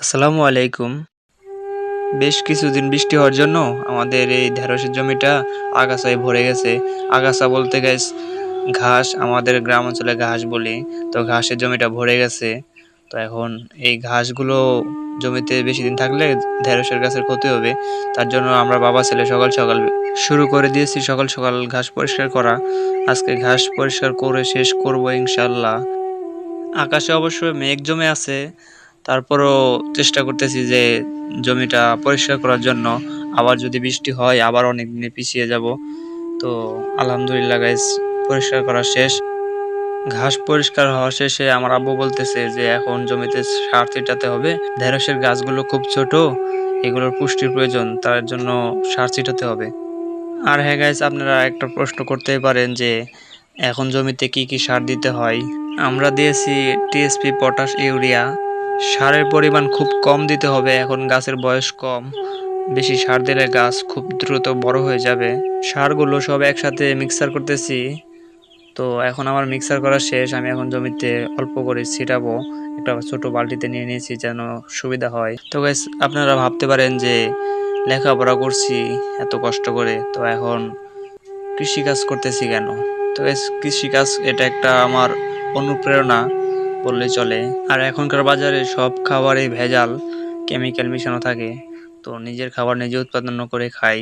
আসসালামু আলাইকুম। বেশ কিছুদিন বৃষ্টি হওয়ার জন্য আমাদের এই ঢেঁড়সের জমিটা আগাছায় ভরে গেছে। আগাছা বলতে গেছ ঘাস আমাদের গ্রাম অঞ্চলে ঘাস বলি, তো ঘাসের জমিটা ভরে গেছে। তো এখন এই ঘাসগুলো জমিতে বেশি দিন থাকলে ঢেঁড়সের গাছের ক্ষতি হবে। তার জন্য আমরা বাবা ছেলে সকাল সকাল শুরু করে দিয়েছি সকাল সকাল ঘাস পরিষ্কার করা। আজকে ঘাস পরিষ্কার করে শেষ করব ইনশাল্লাহ আকাশে অবশ্য মেঘ জমে আছে। তারপরও চেষ্টা করতেছি যে জমিটা পরিষ্কার করার জন্য। আবার যদি বৃষ্টি হয়, আবার অনেক দিনে পিছিয়ে যাব। তো আলহামদুলিল্লাহ গাইস পরিষ্কার করা শেষ। ঘাস পরিষ্কার হওয়া শেষে আমার আব্বু বলতেছে যে এখন জমিতে সার ছিটাতে হবে। ঢেঁড়সের গাছগুলো খুব ছোট, এগুলোর পুষ্টির প্রয়োজন, তার জন্য সার ছিটাতে হবে। আর হ্যাঁ গাইস আপনারা একটা প্রশ্ন করতেই পারেন যে এখন জমিতে কি কি সার দিতে হয়? আমরা দিয়েছি টিএসপি পটাশ ইউরিয়া সারের পরিমাণ খুব কম দিতে হবে, এখন গাছের বয়স কম। বেশি সার দিলে গাছ খুব দ্রুত বড় হয়ে যাবে। সারগুলো সব একসাথে মিক্সার করতেছি। তো এখন আমার মিক্সার করা শেষ, আমি এখন জমিতে অল্প করে ছিটাবো, একটা ছোট বালতিতে নিয়ে নিয়েছি যেন সুবিধা হয়। তো গাইস আপনারা ভাবতে পারেন যে লেখাপড়া করছি এত কষ্ট করে, তো এখন কৃষিকাজ করতেছি কেন? তো গাইস কৃষিকাজ এটা একটা আমার অনুপ্রেরণা। বললেই চলে। আর এখনকার বাজারে সব খাবারে ভেজাল কেমিক্যাল মেশানো থাকে। তো নিজের খাবার নিজে উৎপাদন করে খাই।